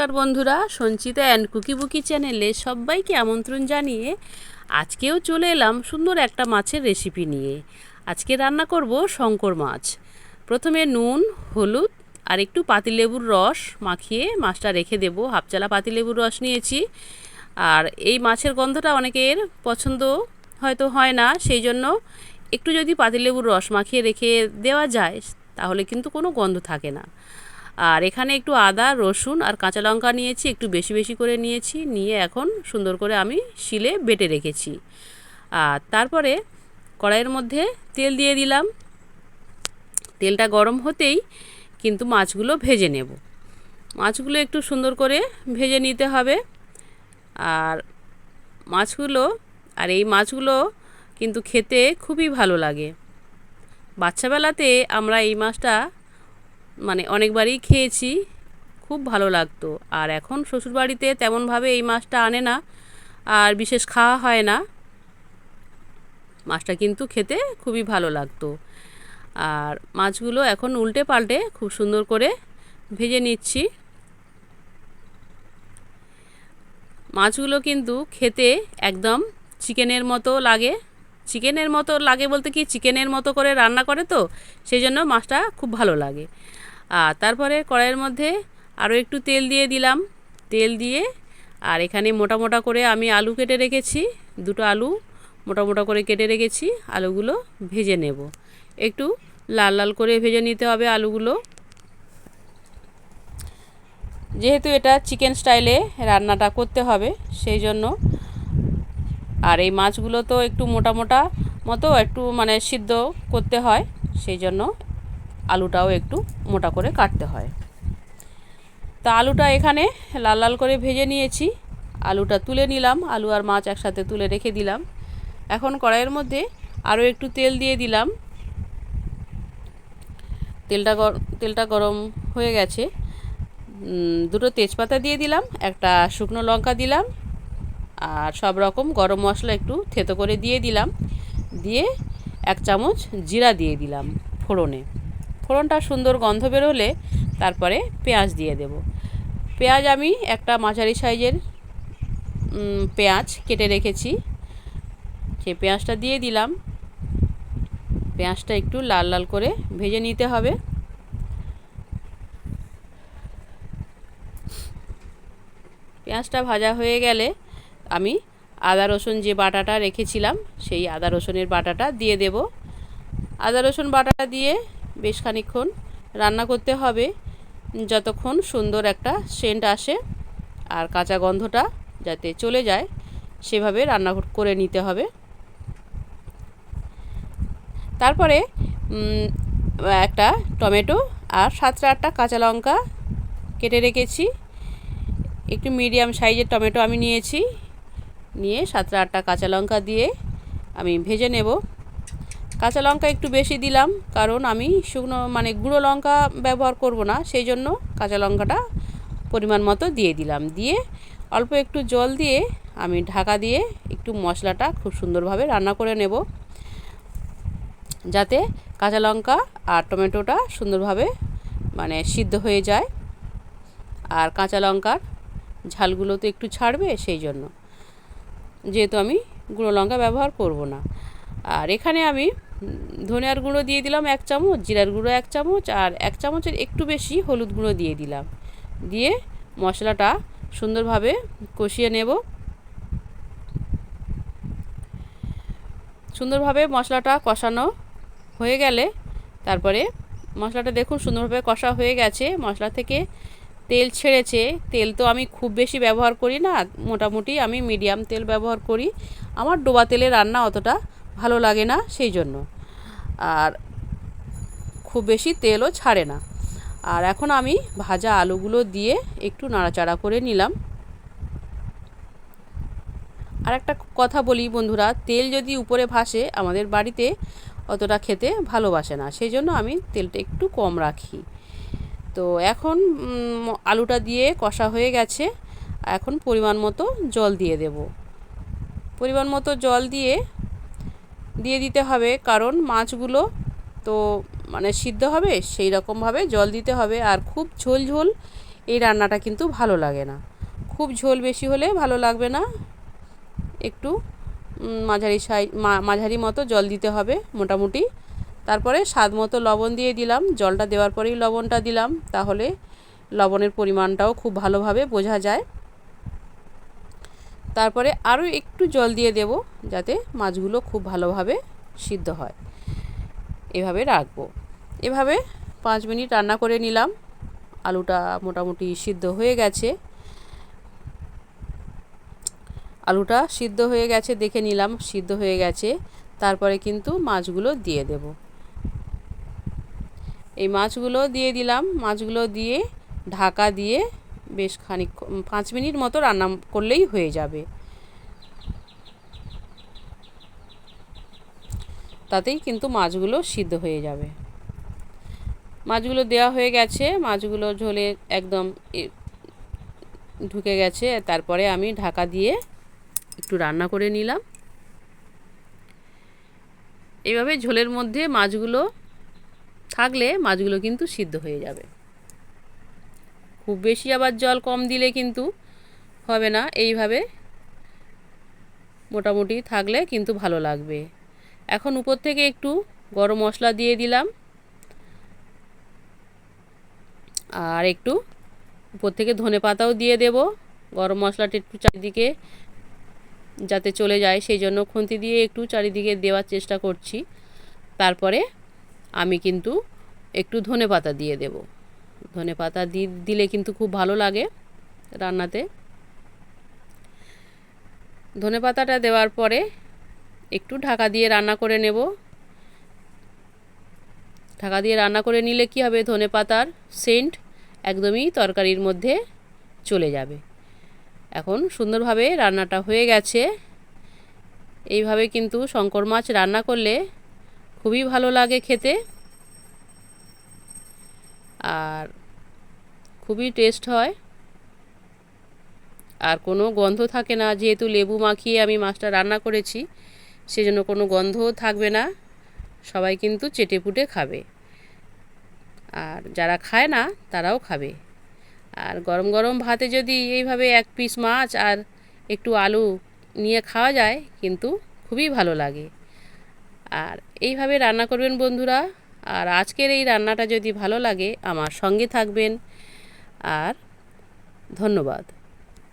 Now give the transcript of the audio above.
নমস্কার বন্ধুরা, Sanchita and cookie বুকি চ্যানেলে সবাইকে আমন্ত্রণ জানিয়ে আজকেও চলে এলাম সুন্দর একটা মাছের রেসিপি নিয়ে। আজকে রান্না করব শঙ্কর মাছ। প্রথমে নুন, হলুদ আর একটু পাতিলেবুর রস মাখিয়ে মাছটা রেখে দেব। হাফচালা পাতিলেবুর রস নিয়েছি। আর এই মাছের গন্ধটা অনেকের পছন্দ হয়তো হয় না, সেই জন্য একটু যদি পাতিলেবুর রস মাখিয়ে রেখে দেওয়া যায়, তাহলে কিন্তু কোনো গন্ধ থাকে না। আর এখানে একটু আদা, রসুন আর কাঁচা লঙ্কা নিয়েছি, একটু বেশি বেশি করে নিয়েছি, নিয়ে এখন সুন্দর করে আমি শিলে বেটে রেখেছি। আর তারপরে কড়াইয়ের মধ্যে তেল দিয়ে দিলাম। তেলটা গরম হতেই কিন্তু মাছগুলো ভেজে নেব। মাছগুলো একটু সুন্দর করে ভেজে নিতে হবে। আর মাছগুলো, আর এই মাছগুলো কিন্তু খেতে খুবই ভালো লাগে। বাচ্চাবেলাতে আমরা এই মাছটা মানে অনেকবারই খেয়েছি, খুব ভালো লাগতো। আর এখন শ্বশুরবাড়িতে তেমনভাবে এই মাছটা আনে না, আর বিশেষ খাওয়া হয় না। মাছটা কিন্তু খেতে খুবই ভালো লাগতো। আর মাছগুলো এখন উল্টে পাল্টে খুব সুন্দর করে ভেজে নিচ্ছি। মাছগুলো কিন্তু খেতে একদম চিকেনের মতো লাগে। চিকেনের মতো লাগে বলতে কি, চিকেনের মতো করে রান্না করে তো, সেই জন্য মাছটা খুব ভালো লাগে। আর তারপরে কড়াইয়ের মধ্যে আরও একটু তেল দিয়ে দিলাম। তেল দিয়ে আর এখানে মোটা মোটা করে আমি আলু কেটে রেখেছি, দুটো আলু মোটা মোটা করে কেটে রেখেছি, আলুগুলো ভেজে নেব। একটু লাল লাল করে ভেজে নিতে হবে আলুগুলো। যেহেতু এটা চিকেন স্টাইলে রান্নাটা করতে হবে, সেই জন্য আর এই মাছগুলো তো একটু মোটা মোটা মতো, একটু মানে সিদ্ধ করতে হয়, সেই জন্য আলুটাও একটু মোটা করে কাটতে হয়। তা আলুটা এখানে লাল লাল করে ভেজে নিয়েছি। আলুটা তুলে নিলাম, আলু আর মাছ একসাথে তুলে রেখে দিলাম। এখন কড়াইয়ের মধ্যে আরও একটু তেল দিয়ে দিলাম। তেলটা তেলটা গরম হয়ে গেছে। দুটো তেজপাতা দিয়ে দিলাম, একটা শুকনো লঙ্কা দিলাম আর সব রকম গরম মশলা একটু থেতো করে দিয়ে দিলাম। দিয়ে এক চামচ জিরা দিয়ে দিলাম ফোড়নে। ফোড়নটা সুন্দর গন্ধ বেরোলে তারপরে পেঁয়াজ দিয়ে দেব। পেঁয়াজ আমি একটা মাঝারি সাইজের পেঁয়াজ কেটে রেখেছি। সেই পেঁয়াজটা দিয়ে দিলাম, পেঁয়াজটা একটু লাল লাল করে ভেজে নিতে হবে। পেঁয়াজটা ভাজা হয়ে গেলে আমি আদা, রসুন যে বাটাটা রেখেছিলাম, সেই আদা, রসুনের বাটাটা দিয়ে দেব। আদা, রসুন বাটাটা দিয়ে বেশ খানিক্ষণ রান্না করতে হবে, যতক্ষণ সুন্দর একটা সেন্ট আসে আর কাঁচা গন্ধটা যাতে চলে যায়, সেভাবে রান্না করে নিতে হবে। তারপরে একটা টমেটো আর সাতটা আটটা কাঁচা লঙ্কা কেটে রেখেছি। একটু মিডিয়াম সাইজের টমেটো আমি নিয়েছি, নিয়ে সাতটা আটটা কাঁচা লঙ্কা দিয়ে আমি ভেজে নেব। কাঁচা লঙ্কা একটু বেশি দিলাম, কারণ আমি শুকনো মানে গুঁড়ো লঙ্কা ব্যবহার করব না, সেই জন্য কাঁচা লঙ্কাটা পরিমাণ মতো দিয়ে দিলাম। দিয়ে অল্প একটু জল দিয়ে আমি ঢাকা দিয়ে একটু মশলাটা খুব সুন্দরভাবে রান্না করে নেব, যাতে কাঁচা লঙ্কা আর টমেটোটা সুন্দরভাবে মানে সিদ্ধ হয়ে যায়, আর কাঁচা লঙ্কার ঝালগুলো তো একটু ছাড়বে সেই জন্য। যেহেতু আমি গুঁড়ো লঙ্কা ব্যবহার করব না। আর এখানে আমি ধনিয়ার গুঁড়ো দিয়ে দিলাম এক চামচ, জিরার গুঁড়ো এক চামচ, আর এক চামচের একটু বেশি হলুদ গুঁড়ো দিয়ে দিলাম। দিয়ে মশলাটা সুন্দরভাবে কষিয়ে নেব। সুন্দরভাবে মশলাটা কষানো হয়ে গেলে তারপরে মশলাটা দেখুন সুন্দরভাবে কষা হয়ে গেছে। মশলা থেকে তেল ছেড়েছে। তেল তো আমি খুব বেশি ব্যবহার করি না। মোটামুটি আমি মিডিয়াম তেল ব্যবহার করি। আমার ডোবা তেলে রান্না অতটা ভালো লাগে না সেই জন্য। আর খুব বেশি তেলও ছাড়ে না। আর এখন আমি ভাজা আলুগুলো দিয়ে একটু নাড়াচাড়া করে নিলাম। আর একটা কথা বলি বন্ধুরা, তেল যদি উপরে ভাসে, আমাদের বাড়িতে অতটা খেতে ভালোবাসে না। সেই জন্য আমি তেলটা একটু কম রাখি। তো এখন আলুটা দিয়ে কষা হয়ে গেছে। এখন পরিমাণ মতো জল দিয়ে দেব। পরিমাণ মতো জল দিয়ে দিয়ে দিতে হবে, কারণ মাছগুলো তো মানে সিদ্ধ হবে, সেই রকমভাবে জল দিতে হবে, আর খুব ঝোল ঝোল এই রান্নাটা কিন্তু ভালো লাগে না। খুব ঝোল বেশি হলে ভালো লাগবে না, একটু মাঝারি সাই মাঝারি মতো জল দিতে হবে মোটামুটি। তারপরে স্বাদ মতো লবণ দিয়ে দিলাম, জলটা দেওয়ার পরেই লবণটা দিলাম, তাহলে লবণের পরিমাণটাও খুব ভালোভাবে বোঝা যায়। তারপরে আরও একটু জল দিয়ে দেব যাতে মাছগুলো খুব ভালোভাবে সিদ্ধ হয়। এভাবে রাখব। এভাবে পাঁচ মিনিট রান্না করে নিলাম। আলুটা মোটামুটি সিদ্ধ হয়ে গেছে। আলুটা সিদ্ধ হয়ে গেছে দেখে নিলাম, সিদ্ধ হয়ে গেছে। তারপরে কিন্তু মাছগুলো দিয়ে দেব। এই মাছগুলো দিয়ে দিলাম। মাছগুলো দিয়ে ঢাকা দিয়ে বেশ খানিক পাঁচ মিনিট মতো রান্না করলেই হয়ে যাবে। তাতেই কিন্তু মাছগুলো সিদ্ধ হয়ে যাবে। মাছগুলো দেওয়া হয়ে গেছে, মাছগুলো ঝোলে একদম ঢুকে গেছে। তারপরে আমি ঢাকা দিয়ে একটু রান্না করে নিলাম। এইভাবে ঝোলের মধ্যে মাছগুলো থাকলে মাছগুলো কিন্তু সিদ্ধ হয়ে যাবে। খুব বেশি আবার জল কম দিলে কিন্তু হবে না। এইভাবে মোটামুটি থাকলে কিন্তু ভালো লাগবে। এখন উপর থেকে একটু গরম মশলা দিয়ে দিলাম। আর একটু উপর থেকে ধনে পাতাও দিয়ে দেব। গরম মশলাটা একটু চারিদিকে যাতে চলে যায়, সেই জন্য খুন্তি দিয়ে একটু চারিদিকে দেওয়ার চেষ্টা করছি। তারপরে আমি কিন্তু একটু ধনে পাতা দিয়ে দেব। ধনে পাতা দিলে কিন্তু খুব ভালো লাগে রান্নাতে। ধনে পাতাটা দেওয়ার পরে একটু ঢাকা দিয়ে রান্না করে নেব। ঢাকা দিয়ে রান্না করে নিলে কি হবে? ধনে পাতার সেন্ট একদমই তরকারির মধ্যে চলে যাবে। এখন সুন্দরভাবে রান্নাটা হয়ে গেছে। এইভাবে কিন্তু শঙ্কর মাছ রান্না করলে খুবই ভালো লাগে খেতে। আর খুবই টেস্ট হয়। আর কোনো গন্ধ থাকে না, যেহেতু লেবু মাখিয়ে আমি মাছটা রান্না করেছি, সেজন্য কোনো গন্ধও থাকবে না। সবাই কিন্তু চেটে পুটে খাবে। আর যারা খায় না, তারাও খাবে। আর গরম গরম ভাতে যদি এইভাবে এক পিস মাছ আর একটু আলু নিয়ে খাওয়া যায়, কিন্তু খুবই ভালো লাগে। আর এইভাবে রান্না করবেন বন্ধুরা। আর আজকের এই রান্নাটা যদি ভালো লাগে, আমার সঙ্গে থাকবেন। আর ধন্যবাদ।